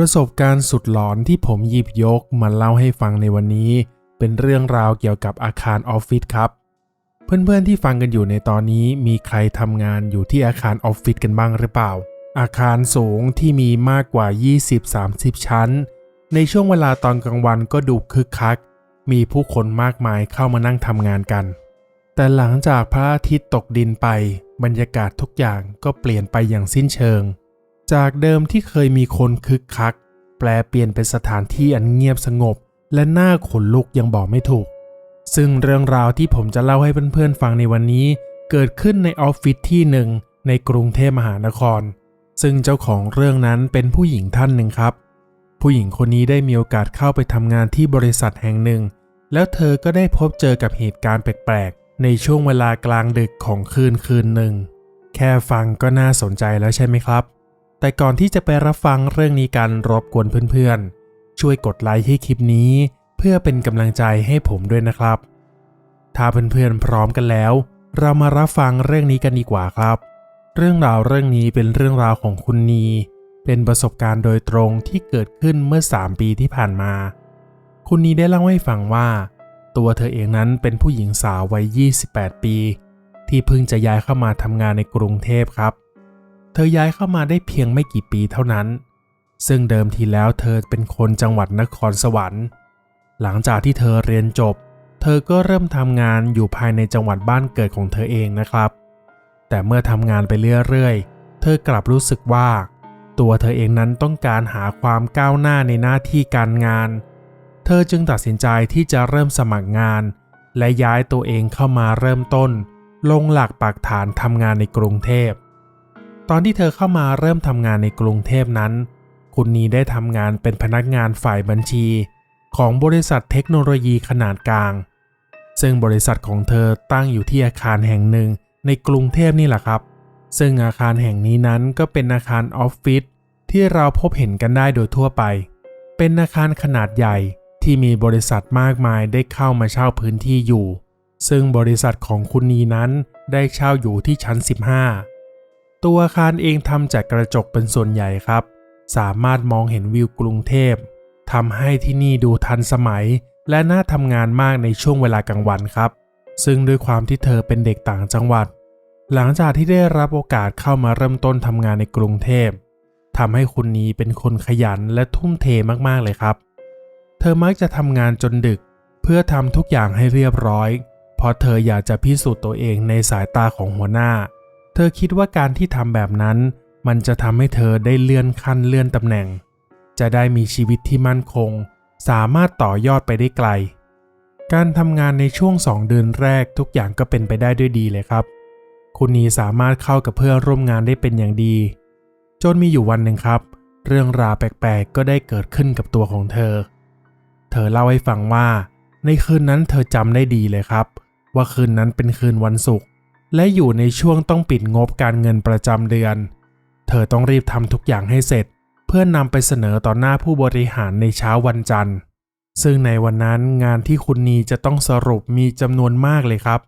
ประสบการณ์สุดหลอนที่ผมหยิบยกมาเล่าให้ฟังในวันนี้ เป็นเรื่องราวเกี่ยวกับอาคารออฟฟิศครับ เพื่อนๆที่ฟังกันอยู่ในตอนนี้มีใครทำงานอยู่ที่อาคารออฟฟิศกันบ้างหรือเปล่า อาคารสูงที่มีมากกว่า 20-30 ชั้น ในช่วงเวลาตอนกลางวันก็ดูคึกคัก มีผู้คนมากมายเข้ามานั่งทำงานกัน แต่หลังจากพระอาทิตย์ตกดินไป บรรยากาศทุกอย่างก็เปลี่ยนไปอย่างสิ้นเชิง จากเดิมที่เคยมีคนคึกคัก แปลเปลี่ยนเป็นสถานที่อันเงียบสงบ และน่าขนลุกยังบอกไม่ถูก ซึ่งเรื่องราวที่ผมจะเล่าให้เพื่อนๆฟังในวันนี้ เกิดขึ้นในออฟฟิศที่หนึ่งในกรุงเทพมหานคร ซึ่งเจ้าของเรื่องนั้นเป็นผู้หญิงท่านหนึ่งครับ ผู้หญิงคนนี้ได้มีโอกาสเข้าไปทำงานที่บริษัทแห่งหนึ่ง แล้วเธอก็ได้พบเจอกับเหตุการณ์แปลกๆ ในช่วงเวลากลางดึกของคืนคืนหนึ่ง แค่ฟังก็น่าสนใจแล้วใช่ไหมครับ แต่ก่อนที่จะไปรับฟังเรื่องนี้กันรบกวนเพื่อนๆ ช่วยกดไลค์ให้คลิปนี้ เพื่อเป็นกำลังใจให้ผมด้วยนะครับ ถ้าเพื่อนๆพร้อมกันแล้ว เรามารับฟังเรื่องนี้กันดีกว่าครับ เรื่องราวเรื่องนี้เป็นเรื่องราวของคุณนี เป็นประสบการณ์โดยตรงที่เกิดขึ้นเมื่อ 3 ปีที่ผ่านมา คุณนีได้เล่าให้ฟังว่า ตัวเธอเองนั้นเป็นผู้หญิงสาววัย 28 ปี ที่เพิ่งจะย้ายเข้ามาทำงานในกรุงเทพครับเเธอย้ายเข้ามาได้เพียงไม่กี่ปีเท่านั้น ซึ่งเดิมทีแล้วเธอเป็นคนจังหวัดนครสวรรค์ หลังจากที่เธอเรียนจบ เธอก็เริ่มทำงานอยู่ภายในจังหวัดบ้านเกิดของเธอเองนะครับ แต่เมื่อทำงานไปเรื่อยๆ เธอกลับรู้สึกว่า ตัวเธอเองนั้นต้องการหาความก้าวหน้าในหน้าที่การงาน เธอจึงตัดสินใจที่จะเริ่มสมัครงาน และย้ายตัวเองเข้ามาเริ่มต้น ลงหลักปักฐานทำงานในกรุงเทพ ตอนที่เธอเข้ามาเริ่มทำงานในกรุงเทพนั้น คุณนีได้ทำงานเป็นพนักงานฝ่ายบัญชี ของบริษัทเทคโนโลยีขนาดกลาง ซึ่งบริษัทของเธอตั้งอยู่ที่อาคารแห่งหนึ่งในกรุงเทพนี่แหละครับ ซึ่งอาคารแห่งนี้นั้นก็เป็นอาคารออฟฟิศที่เราพบเห็นกันได้โดยทั่วไป เป็นอาคารขนาดใหญ่ที่มีบริษัทมากมายได้เข้ามาเช่าพื้นที่อยู่ ซึ่งบริษัทของคุณนีนั้นได้เช่าอยู่ที่ชั้น 15 ตัวอาคารเองทำจากกระจกเป็นส่วนใหญ่ครับ สามารถมองเห็นวิวกรุงเทพทำให้ที่นี่ดูทันสมัย และน่าทำงานมากในช่วงเวลากลางวันครับ ซึ่งด้วยความที่เธอเป็นเด็กต่างจังหวัด หลังจากที่ได้รับโอกาสเข้ามาเริ่มต้นทำงานในกรุงเทพทำให้คุณนี้เป็นคนขยันและทุ่มเทมากๆเลยครับ เธอมักจะทำงานจนดึก เพื่อทำทุกอย่างให้เรียบร้อย เพราะเธออยากจะพิสูจน์ตัวเองในสายตาของหัวหน้า ธอคิดว่าการที่ทำแบบนั้น มันจะทำให้เธอได้เลื่อนขั้นเลื่อนตำแหน่ง จะได้มีชีวิตที่มั่นคง สามารถต่อยอดไปได้ไกล การทำงานในช่วง 2 เดือนแรกทุกอย่างก็เป็นไปได้ด้วยดีเลยครับ คุณนีสามารถเข้ากับเพื่อนร่วมงานได้เป็นอย่างดี จนมีอยู่วันหนึ่งครับ เรื่องราวแปลกๆ ก็ได้เกิดขึ้นกับตัวของเธอ เธอเล่าให้ฟังว่า ในคืนนั้นเธอจำได้ดีเลยครับ ว่าคืนนั้นเป็นคืนวันศุกร์ และอยู่ในช่วงต้องปิดงบการเงินประจำเดือน เธอต้องรีบทำทุกอย่างให้เสร็จ เพื่อนนำไปเสนอต่อหน้าผู้บริหารในเช้าวันจันทร์ ซึ่งในวันนั้นงานที่คุณนีจะต้องสรุปมีจำนวนมากเลยครับ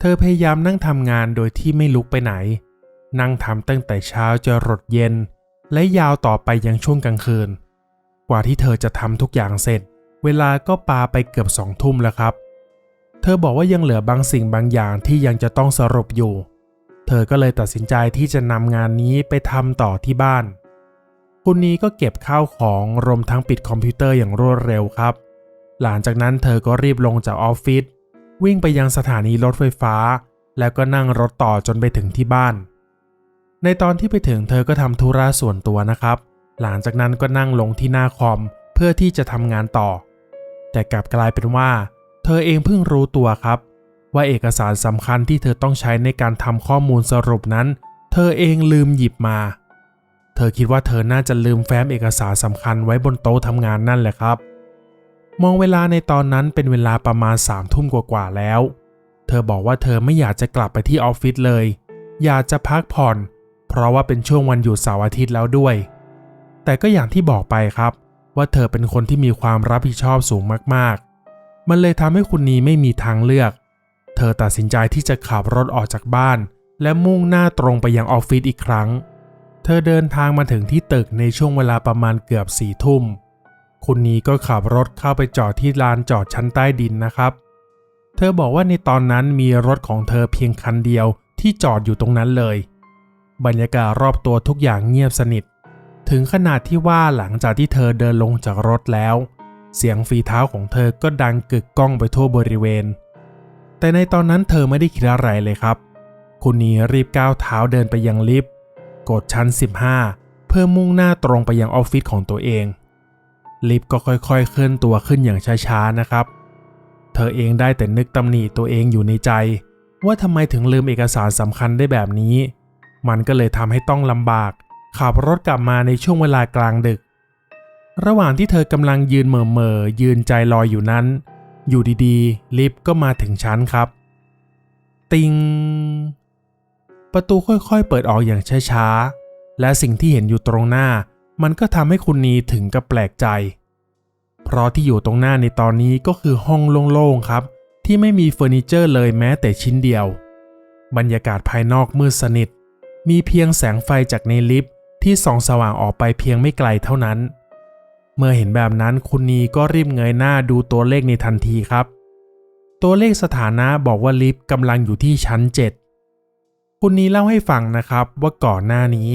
เธอพยายามนั่งทำงานโดยที่ไม่ลุกไปไหน นั่งทำตั้งแต่เช้าจรดเย็น และยาวต่อไปยังช่วงกลางคืน กว่าที่เธอจะทำทุกอย่างเสร็จ เวลาก็ปาไปเกือบสองทุ่มแล้วครับเเธอบอกว่ายังเหลือบางสิ่งบางอย่างที่ยังจะต้องสรุปอยู่ เธอก็เลยตัดสินใจที่จะนำงานนี้ไปทำต่อที่บ้าน คุณนี้ก็เก็บข้าวของรวมทั้งปิดคอมพิวเตอร์อย่างรวดเร็วครับ หลังจากนั้นเธอก็รีบลงจากออฟฟิศวิ่งไปยังสถานีรถไฟฟ้า แล้วก็นั่งรถต่อจนไปถึงที่บ้าน ในตอนที่ไปถึงเธอก็ทำธุระส่วนตัวนะครับ หลังจากนั้นก็นั่งลงที่หน้าคอมเพื่อที่จะทำงานต่อ แต่กลับกลายเป็นว่า เธอเองเพิ่งรู้ตัวครับ ว่าเอกสารสำคัญที่เธอต้องใช้ในการทำข้อมูลสรุปนั้น เธอเองลืมหยิบมา เธอคิดว่าเธอน่าจะลืมแฟ้มเอกสารสำคัญไว้บนโต๊ะทำงานนั่นแหละครับ มองเวลาในตอนนั้นเป็นเวลาประมาณสามทุ่มกว่าๆแล้ว เธอบอกว่าเธอไม่อยากจะกลับไปที่ออฟฟิศเลย อยากจะพักผ่อน เพราะว่าเป็นช่วงวันหยุดเสาร์อาทิตย์แล้วด้วย แต่ก็อย่างที่บอกไปครับ ว่าเธอเป็นคนที่มีความรับผิดชอบสูงมากๆ มันเลยทำให้คุณนีไม่มีทางเลือก เธอตัดสินใจที่จะขับรถออกจากบ้าน และมุ่งหน้าตรงไปยังออฟฟิศอีกครั้ง เธอเดินทางมาถึงที่ตึกในช่วงเวลาประมาณเกือบสี่ทุ่ม คุณนีก็ขับรถเข้าไปจอดที่ลานจอดชั้นใต้ดินนะครับ เธอบอกว่าในตอนนั้นมีรถของเธอเพียงคันเดียวที่จอดอยู่ตรงนั้นเลย บรรยากาศรอบตัวทุกอย่างเงียบสนิท ถึงขนาดที่ว่าหลังจากที่เธอเดินลงจากรถแล้ว เสียงฝีเท้าของเธอก็ดังกึกก้องไปทั่วบริเวณ แต่ในตอนนั้นเธอไม่ได้คิดอะไรเลยครับ คุณนีรีบก้าวเท้าเดินไปยังลิฟต์กดชั้น 15 เพื่อมุ่งหน้าตรงไปยังออฟฟิศของตัวเอง ลิฟต์ก็ค่อยๆเคลื่อนตัวขึ้นอย่างช้าๆนะครับ เธอเองได้แต่นึกตำหนิตัวเองอยู่ในใจ ว่าทำไมถึงลืมเอกสารสำคัญได้แบบนี้ มันก็เลยทำให้ต้องลำบากขับรถกลับมาในช่วงเวลากลางดึก ระหว่างที่เธอกำลังยืนเหม่อเมอๆยืนใจลอยอยู่นั้น อยู่ดีๆ ลิฟต์ก็มาถึงชั้นครับ ติง ประตูค่อยๆ เปิดออกอย่างช้าๆ และสิ่งที่เห็นอยู่ตรงหน้า มันก็ทำให้คุณนีถึงกับแปลกใจ เพราะที่อยู่ตรงหน้าในตอนนี้ก็คือห้องโล่งๆ ครับ ที่ไม่มีเฟอร์นิเจอร์เลยแม้แต่ชิ้นเดียว บรรยากาศภายนอกมืดสนิท มีเพียงแสงไฟจากในลิฟต์ที่ส่องสว่างออกไปเพียงไม่ไกลเท่านั้น เมื่อเห็นแบบนั้นคุณนีก็รีบเงยหน้าดูตัวเลขในทันทีครับ ตัวเลขสถานะบอกว่าลิฟต์กำลังอยู่ที่ชั้น 7 คุณนีเล่าให้ฟังนะครับว่าก่อนหน้านี้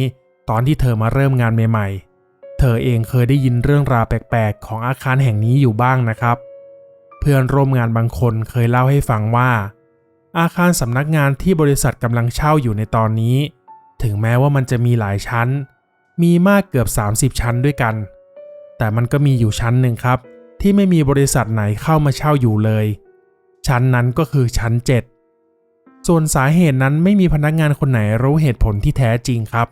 ตอนที่เธอมาเริ่มงานใหม่ๆ เธอเองเคยได้ยินเรื่องราวแปลกๆ ของอาคารแห่งนี้อยู่บ้างนะครับ เพื่อนร่วมงานบางคนเคยเล่าให้ฟังว่า อาคารสำนักงานที่บริษัทกำลังเช่าอยู่ในตอนนี้ ถึงแม้ว่ามันจะมีหลายชั้น มีมากเกือบ 30 ชั้นด้วยกัน แต่มันก็มีอยู่ชั้นหนึ่งครับ ที่ไม่มีบริษัทไหนเข้ามาเช่าอยู่เลย ชั้นนั้นก็คือชั้น 7 ส่วนสาเหตุนั้นไม่มีพนักงานคนไหนรู้เหตุผลที่แท้จริงครับ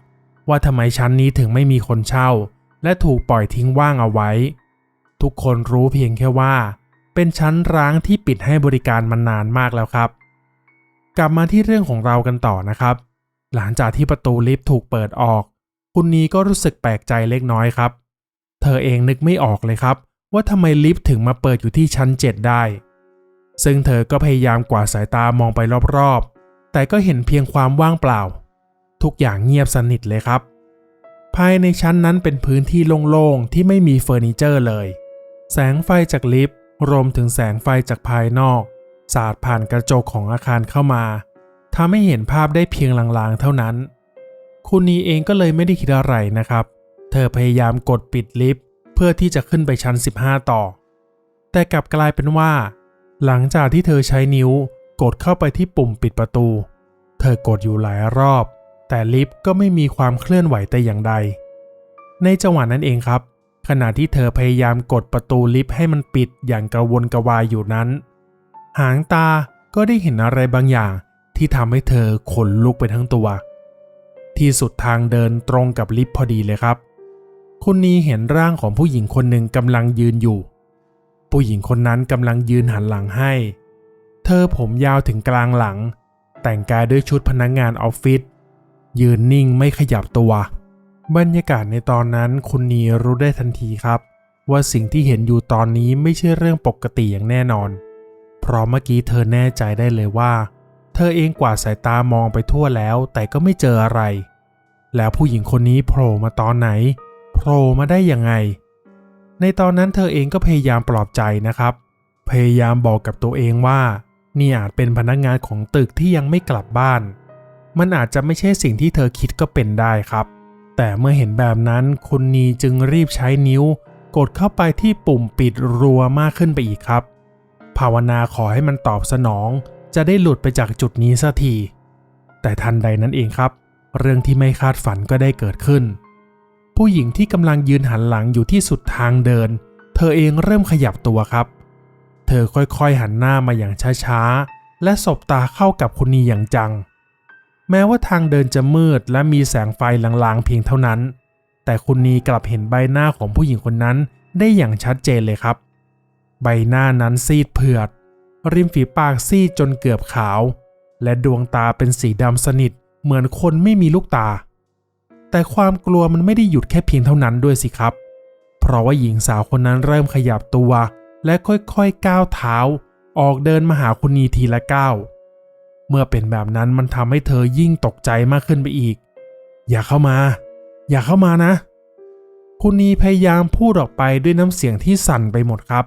ว่าทำไมชั้นนี้ถึงไม่มีคนเช่า และถูกปล่อยทิ้งว่างเอาไว้ ทุกคนรู้เพียงแค่ว่า เป็นชั้นร้างที่ปิดให้บริการมานานมากแล้วครับ กลับมาที่เรื่องของเรากันต่อนะครับ หลังจากที่ประตูลิฟต์ถูกเปิดออกคุณนีก็รู้สึกแปลกใจเล็กน้อยครับ เธอเองนึกไม่ออกเลยครับ ว่าทำไมลิฟต์ถึงมาเปิดอยู่ที่ชั้น 7 ได้ ซึ่งเธอก็พยายามกวาดสายตามองไปรอบๆ แต่ก็เห็นเพียงความว่างเปล่า ทุกอย่างเงียบสนิทเลยครับ ภายในชั้นนั้นเป็นพื้นที่โล่งๆ ที่ไม่มีเฟอร์นิเจอร์เลย แสงไฟจากลิฟต์รวมถึงแสงไฟจากภายนอก สาดผ่านกระจกของอาคารเข้ามาทำให้เห็นภาพได้เพียงลางๆ เท่านั้น คุณนีเองก็เลยไม่ได้คิดอะไรนะครับ เธอพยายามกดปิดลิฟต์เพื่อที่จะขึ้นไปชั้น 15 ต่อ แต่กลับกลายเป็นว่า หลังจากที่เธอใช้นิ้วกดเข้าไปที่ปุ่มปิดประตู เธอกดอยู่หลายรอบ แต่ลิฟต์ก็ไม่มีความเคลื่อนไหวแต่อย่างใด ในจังหวะนั้นเองครับ ขณะที่เธอพยายามกดประตูลิฟต์ให้มันปิดอย่างกระวนกระวายอยู่นั้น หางตาก็ได้เห็นอะไรบางอย่างที่ทำให้เธอขนลุกไปทั้งตัว ที่สุดทางเดินตรงกับลิฟต์พอดีเลยครับ คุณนีเห็นร่างของผู้หญิงคนหนึ่งกำลังยืนอยู่ ผู้หญิงคนนั้นกำลังยืนหันหลังให้ เธอผมยาวถึงกลางหลัง แต่งกายด้วยชุดพนักงงานออฟฟิศ ยืนนิ่งไม่ขยับตัว บรรยากาศในตอนนั้นคุณนีรู้ได้ทันทีครับ ว่าสิ่งที่เห็นอยู่ตอนนี้ไม่ใช่เรื่องปกติอย่างแน่นอน เพราะเมื่อกี้เธอแน่ใจได้เลยว่า เธอเองกว่าสายตามองไปทั่วแล้วแต่ก็ไม่เจออะไร แล้วผู้หญิงคนนี้โผล่มาตอนไหน ผล่มาได้ยังไง ในตอนนั้นเธอเองก็พยายามปลอบใจนะครับ พยายามบอกกับตัวเองว่า นี่อาจเป็นพนักงานของตึกที่ยังไม่กลับบ้าน มันอาจจะไม่ใช่สิ่งที่เธอคิดก็เป็นได้ครับ แต่เมื่อเห็นแบบนั้นคุณนีจึงรีบใช้นิ้ว กดเข้าไปที่ปุ่มปิดรัวมากขึ้นไปอีกครับ ภาวนาขอให้มันตอบสนอง จะได้หลุดไปจากจุดนี้สักทีแต่ทันใดนั้นเองครับ เรื่องที่ไม่คาดฝันก็ได้เกิดขึ้น ผู้หญิงที่กำลังยืนหันหลังอยู่ที่สุดทางเดิน เธอเองเริ่มขยับตัวครับ เธอค่อยๆหันหน้ามาอย่างช้าๆ และสบตาเข้ากับคุณนีอย่างจัง แม้ว่าทางเดินจะมืดและมีแสงไฟลางๆเพียงเท่านั้น แต่คุณนีกลับเห็นใบหน้าของผู้หญิงคนนั้นได้อย่างชัดเจนเลยครับ ใบหน้านั้นซีดเผือด ริมฝีปากซีดจนเกือบขาว และดวงตาเป็นสีดำสนิทเหมือนคนไม่มีลูกตา แต่ความกลัวมันไม่ได้หยุดแค่เพียงเท่านั้นด้วยสิครับ เพราะว่าหญิงสาวคนนั้นเริ่มขยับตัว และค่อยๆก้าวเท้า ออกเดินมาหาคุณนีทีละก้าว เมื่อเป็นแบบนั้นมันทำให้เธอยิ่งตกใจมากขึ้นไปอีก อย่าเข้ามา อย่าเข้ามานะ คุณนีพยายามพูดออกไปด้วยน้ำเสียงที่สั่นไปหมดครับ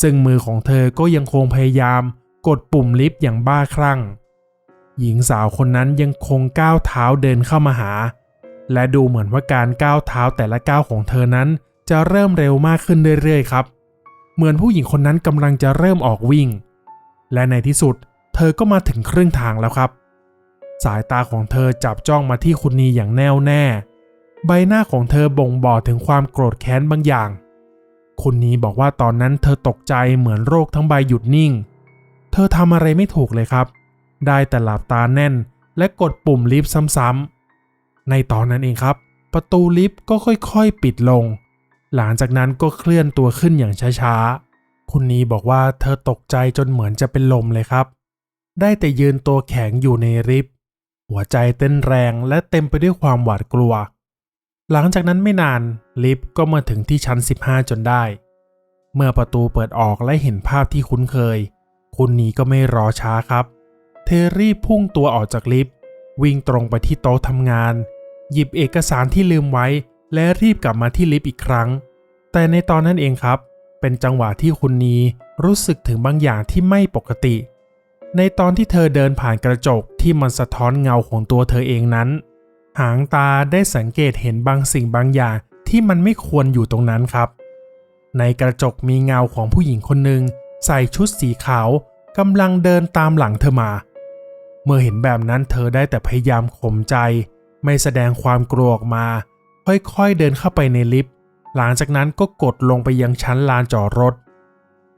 ซึ่งมือของเธอก็ยังคงพยายามกดปุ่มลิฟต์อย่างบ้าคลั่ง หญิงสาวคนนั้นยังคงก้าวเท้าเดินเข้ามาหา และดูเหมือนว่าการก้าวเท้าแต่ละก้าวของเธอนั้น จะเริ่มเร็วมากขึ้นเรื่อยๆครับ เหมือนผู้หญิงคนนั้นกำลังจะเริ่มออกวิ่ง และในที่สุด เธอก็มาถึงครึ่งทางแล้วครับ สายตาของเธอจับจ้องมาที่คุณนีอย่างแน่วแน่ ใบหน้าของเธอบ่งบอกถึงความโกรธแค้นบางอย่าง คุณนีบอกว่าตอนนั้นเธอตกใจเหมือนโรคทั้งใบหยุดนิ่ง เธอทำอะไรไม่ถูกเลยครับ ได้แต่หลับตาแน่นและกดปุ่มลิฟต์ซ้ำๆ ในตอนนั้นเองครับ ประตูลิฟต์ก็ค่อยๆปิดลง หลังจากนั้นก็เคลื่อนตัวขึ้นอย่างช้าๆ คุณนีบอกว่าเธอตกใจจนเหมือนจะเป็นลมเลยครับ ได้แต่ยืนตัวแข็งอยู่ในลิฟต์หัวใจเต้นแรงและเต็มไปด้วยความหวาดกลัว หลังจากนั้นไม่นานลิฟต์ก็มาถึงที่ชั้น 15 จนได้ เมื่อประตูเปิดออกและเห็นภาพที่คุ้นเคย คุณนีก็ไม่รอช้าครับ เธอรีบพุ่งตัวออกจากลิฟต์วิ่งตรงไปที่โต๊ะทำงาน หยิบเอกสารที่ลืมไว้ และรีบกลับมาที่ลิฟต์อีกครั้ง แต่ในตอนนั้นเองครับ เป็นจังหวะที่คุณนีรู้สึกถึงบางอย่างที่ไม่ปกติ ในตอนที่เธอเดินผ่านกระจกที่มันสะท้อนเงาของตัวเธอเองนั้น หางตาได้สังเกตเห็นบางสิ่งบางอย่างที่มันไม่ควรอยู่ตรงนั้นครับ ในกระจกมีเงาของผู้หญิงคนหนึ่งใส่ชุดสีขาวกำลังเดินตามหลังเธอมา เมื่อเห็นแบบนั้นเธอได้แต่พยายามข่มใจ ไม่แสดงความกลัวออกมา ค่อยๆเดินเข้าไปในลิฟต์ หลังจากนั้นก็กดลงไปยังชั้นลานจอดรถ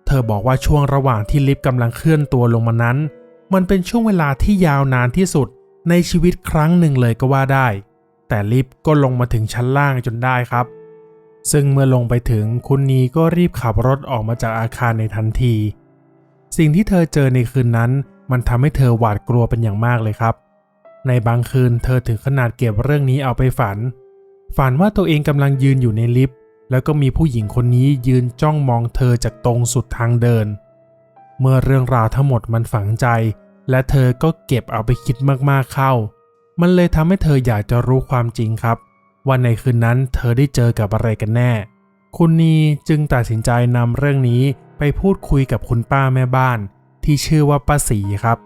เธอบอกว่าช่วงระหว่างที่ลิฟต์กำลังเคลื่อนตัวลงมานั้น มันเป็นช่วงเวลาที่ยาวนานที่สุดในชีวิตครั้งหนึ่งเลยก็ว่าได้ แต่ลิฟต์ก็ลงมาถึงชั้นล่างจนได้ครับ ซึ่งเมื่อลงไปถึงคุณนีก็รีบขับรถออกมาจากอาคารในทันที สิ่งที่เธอเจอในคืนนั้น มันทำให้เธอหวาดกลัวเป็นอย่างมากเลยครับ ในบางคืนเธอถึงขนาดเก็บเรื่องนี้เอาไปฝัน ฝันว่าตัวเองกำลังยืนอยู่ในลิฟต์แล้วก็มีผู้หญิงคนนี้ยืนจ้องมองเธอจากตรงสุดทางเดิน เมื่อเรื่องราวทั้งหมดมันฝังใจ และเธอก็เก็บเอาไปคิดมากๆเข้า มันเลยทำให้เธออยากจะรู้ความจริงครับว่าในคืนนั้นเธอได้เจอกับอะไรกันแน่ คุณนีจึงตัดสินใจนำเรื่องนี้ไปพูดคุยกับคุณป้าแม่บ้าน ที่ชื่อว่าป้าสีครับ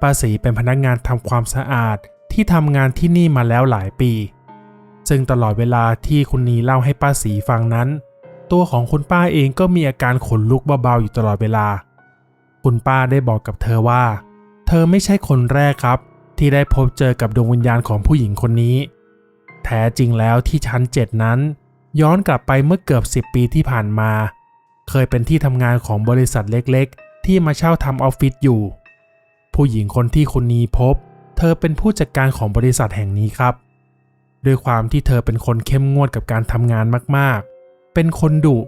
ป้าสีเป็นพนักงานทำความสะอาดที่ทำงานที่นี่มาแล้วหลายปี ซึ่งตลอดเวลาที่คุณนีเล่าให้ป้าสีฟังนั้น ตัวของคุณป้าเองก็มีอาการขนลุกเบาๆอยู่ตลอดเวลา คุณป้าได้บอกกับเธอว่า เธอไม่ใช่คนแรกครับ ที่ได้พบเจอกับดวงวิญญาณของผู้หญิงคนนี้ แท้จริงแล้วที่ชั้นเจ็ดนั้น ย้อนกลับไปเมื่อเกือบ 10 ปีที่ผ่านมา เคยเป็นที่ทำงานของบริษัทเล็กๆ ที่มาเช่าทำออฟฟิศอยู่ ผู้หญิงคนที่คุณนีพบ เธอเป็นผู้จัดการของบริษัทแห่งนี้ครับ ด้วยความที่เธอเป็นคนเข้มงวดกับการทำงานมากๆ เป็นคนดุ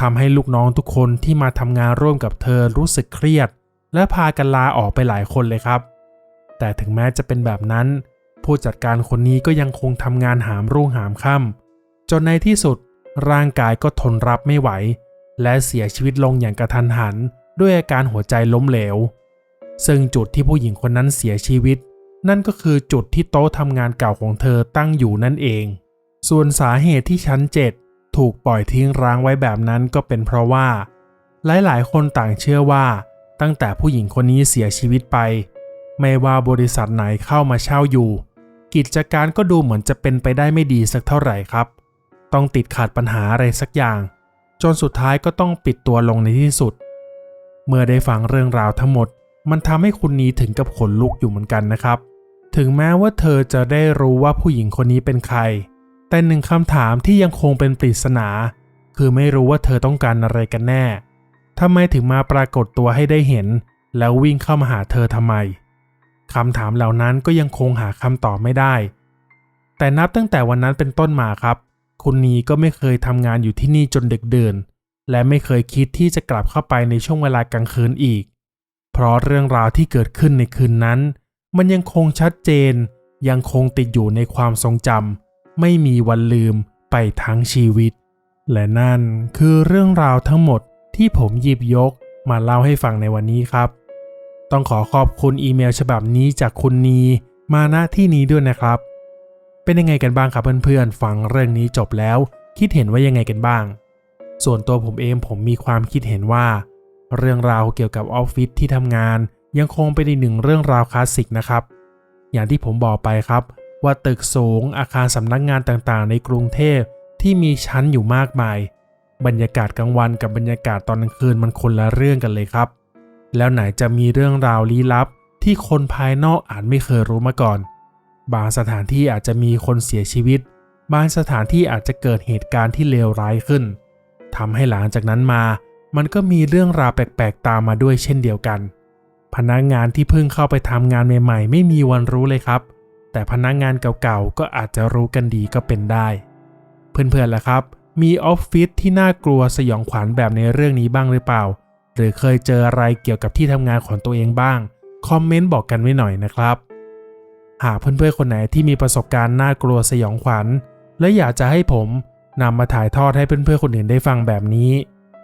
ทำให้ลูกน้องทุกคนที่มาทำงานร่วมกับเธอรู้สึกเครียด และพากันลาออกไปหลายคนเลยครับ แต่ถึงแม้จะเป็นแบบนั้น ผู้จัดการคนนี้ก็ยังคงทำงานหามรุ่งหามค่ำจนในที่สุดร่างกายก็ทนรับไม่ไหว และเสียชีวิตลงอย่างกระทันหัน ด้วยอาการหัวใจล้มเหลว ซึ่งจุดที่ผู้หญิงคนนั้นเสียชีวิต นั่นก็คือจุดที่โต๊ะทำงานเก่าของเธอตั้งอยู่นั่นเอง ส่วนสาเหตุที่ชั้น 7 ถูกปล่อยทิ้งร้างไว้แบบนั้นก็เป็นเพราะว่า หลายๆ คนต่างเชื่อว่า ตั้งแต่ผู้หญิงคนนี้เสียชีวิตไป ไม่ว่าบริษัทไหนเข้ามาเช่าอยู่ กิจการก็ดูเหมือนจะเป็นไปได้ไม่ดีสักเท่าไหร่ครับ ต้องติดขัดปัญหาอะไรสักอย่าง จนสุดท้ายก็ต้องปิดตัวลงในที่สุด เมื่อได้ฟังเรื่องราวทั้งหมด มันทำให้คุณนีถึงกับขนลุกอยู่เหมือนกันนะครับ ถึงแม้ว่าเธอจะได้รู้ว่าผู้หญิงคนนี้เป็นใคร แต่หนึ่งคำถามที่ยังคงเป็นปริศนา คือไม่รู้ว่าเธอต้องการอะไรกันแน่ทำไมถึงมาปรากฏตัวให้ได้เห็น แล้ววิ่งเข้ามาหาเธอทำไมคำถามเหล่านั้นก็ยังคงหาคำตอบไม่ได้ แต่นับตั้งแต่วันนั้นเป็นต้นมาครับ คุณนีก็ไม่เคยทำงานอยู่ที่นี่จนดึกเดินและไม่เคยคิดที่จะกลับเข้าไปในช่วงเวลากลางคืนอีก เพราะเรื่องราวที่เกิดขึ้นในคืนนั้น มันยังคงชัดเจน ยังคงติดอยู่ในความทรงจำไม่มีวันลืมไปทั้งชีวิต และนั่นคือเรื่องราวทั้งหมดที่ผมหยิบยกมาเล่าให้ฟังในวันนี้ครับ ต้องขอขอบคุณอีเมลฉบับนี้จากคุณนีมาณที่นี้ด้วยนะครับ เป็นยังไงกันบ้างครับเพื่อนๆ ฟังเรื่องนี้จบแล้ว คิดเห็นว่ายังไงกันบ้าง ส่วนตัวผมเองผมมีความคิดเห็นว่า เรื่องราวเกี่ยวกับออฟฟิศที่ทำงาน ยังคงเป็นอีกหนึ่งเรื่องราวคลาสสิกนะครับ อย่างที่ผมบอกไปครับ ว่าตึกสูงอาคารสำนักงานต่างๆ ในกรุงเทพที่มีชั้นอยู่มากมาย บรรยากาศกลางวันกับบรรยากาศตอนกลางคืนมันคนละเรื่องกันเลยครับ แล้วไหนจะมีเรื่องราวลี้ลับที่คนภายนอกอาจไม่เคยรู้มาก่อน บางสถานที่อาจจะมีคนเสียชีวิต บางสถานที่อาจจะเกิดเหตุการณ์ที่เลวร้ายขึ้นทำให้หลังจากนั้นมา มันก็มีเรื่องราวแปลกๆตามมาด้วยเช่นเดียวกัน พนักงานที่เพิ่งเข้าไปทำงานใหม่ๆ ไม่มีวันรู้เลยครับ แต่พนักงานเก่าๆก็อาจจะรู้กันดีก็เป็นได้ เพื่อนๆล่ะครับ มีออฟฟิศที่น่ากลัวสยองขวัญแบบในเรื่องนี้บ้างหรือเปล่า หรือเคยเจออะไรเกี่ยวกับที่ทำงานของตัวเองบ้าง คอมเมนต์บอกกันไว้หน่อยนะครับ หากเพื่อนๆคนไหนที่มีประสบการณ์น่ากลัวสยองขวัญ และอยากจะให้ผมนำมาถ่ายทอดให้เพื่อนๆคนอื่นได้ฟังแบบนี้